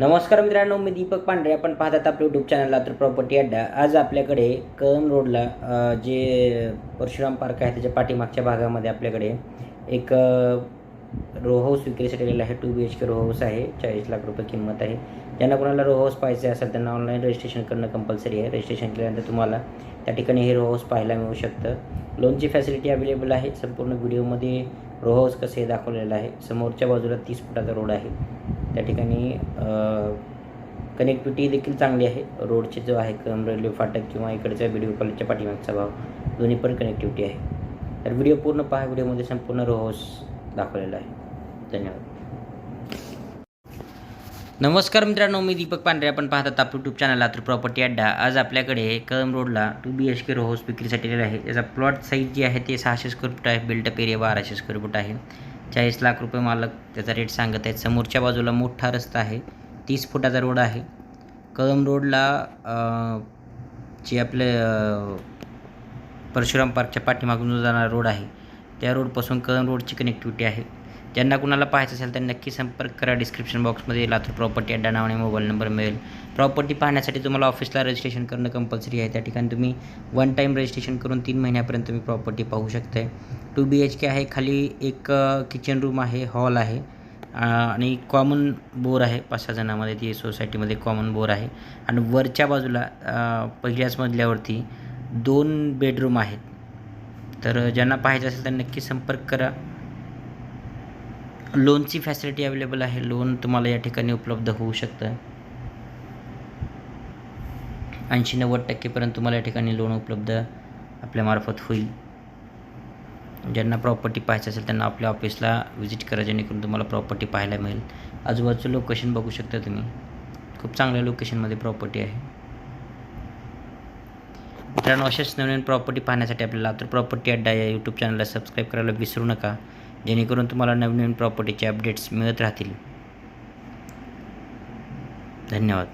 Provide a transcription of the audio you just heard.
नमस्कार मित्रांनो मी दीपक पांढरे. आपण पाहतात आपलं यूट्यूब चॅनल लातूर प्रॉपर्टी अड्डा. आज आपल्याकडे कळम रोडला जे परशुराम पार्क आहे त्याच्या पाठीमागच्या भागामध्ये आपल्याकडे एक रो हाऊस विक्रीसाठी गेलेला आहे. Two B H K row house आहे. चाळीस लाख रुपये किंमत आहे. ज्यांना कोणाला रो हाऊस पाहिजे असेल त्यांना ऑनलाईन रजिस्ट्रेशन करणं कंपल्सरी आहे. रजिस्ट्रेशन केल्यानंतर तुम्हाला त्या ठिकाणी हे रो हाऊस पाहायला मिळू शकतं. लोनची फॅसिलिटी अवेलेबल आहे. संपूर्ण व्हिडिओमध्ये रो हाऊस कसे दाखवलेलं आहे. समोरच्या बाजूला तीस फुटाचा रोड आहे. त्या ठिकाणी कनेक्टिव्हिटी देखील चांगली आहे. रोडचे जो आहे कम रेल्वे फाटक किंवा इकडच्या व्हिडिओ कॉलेजच्या पाठीमागचा भाव दोन्ही पण कनेक्टिव्हिटी आहे. तर व्हिडिओ पूर्ण पहा व्हिडिओमध्ये संपूर्ण रोहस दाखवलेला आहे. धन्यवाद. नमस्कार मित्रांनो मी दीपक पांढरे. आपण पाहतात आपलं यूट्यूब चॅनल लातूर प्रॉपर्टी अड्डा. आज आपल्याकडे कळम रोडला टू बी एच के रोहोस विक्रीसाठी आहे. त्याचा प्लॉट साईज जी आहे ते सहाशे स्क्वेअर फूट आहे. बिल्टअप एरिया बाराशे स्क्वेअर फूट आहे. चाळीस लाख रुपये मालक त्याचा रेट सांगत आहेत. समोरच्या बाजूला मोठा रस्ता आहे. तीस फुटाचा रोड आहे. कळम रोडला जे आपले परशुराम पार्कच्या पाठीमागून जो जाणारा रोड आहे त्या रोडपासून कळम रोडची कनेक्टिव्हिटी आहे. ज्यांना कुणाला पाहायचं असेल तर नक्की संपर्क करा. डिस्क्रिप्शन बॉक्समध्ये लातूर प्रॉपर्टी अड्डा नावाने मोबाईल नंबर मिळेल. प्रॉपर्टी पाहण्यासाठी तुम्हाला ऑफिसला रजिस्ट्रेशन करणं कंपल्सरी आहे. त्या ठिकाणी तुम्ही वन टाईम रजिस्ट्रेशन करून तीन महिन्यापर्यंत तुम्ही प्रॉपर्टी पाहू शकताय. टू बी एच के आहे. खाली एक किचन रूम आहे. हॉल आहे. आणि कॉमन बोर आहे. पाच सहा जणांमध्ये ती सोसायटीमध्ये कॉमन बोर आहे. आणि वरच्या बाजूला पहिल्याच मजल्यावरती दोन बेडरूम आहेत. तर ज्यांना पाहायचं असेल तर नक्की संपर्क करा. लोनची फॅसिलिटी अवेलेबल आहे? लोन तुम्हाला या ठिकाणी उपलब्ध होऊ शकतं. ऐंशी नव्वद टक्केपर्यंत तुम्हाला या ठिकाणी लोन उपलब्ध आपल्यामार्फत होईल. ज्यांना प्रॉपर्टी पाहायचं असेल त्यांना आपल्या ऑफिसला व्हिजिट करा जेणेकरून तुम्हाला प्रॉपर्टी पाहायला मिळेल. आजूबाजूचं लोकेशन बघू शकता तुम्ही. खूप चांगल्या लोकेशनमध्ये प्रॉपर्टी आहे. मित्रांनो अशाच नवीन प्रॉपर्टी पाहण्यासाठी आपल्याला लातूर प्रॉपर्टी अड्डा या यूट्यूब चॅनलला सबस्क्राईब करायला विसरू नका. जेणेकरून तुम्हाला नवीन नवीन प्रॉपर्टीचे अपडेट्स मिळत राहतील. धन्यवाद.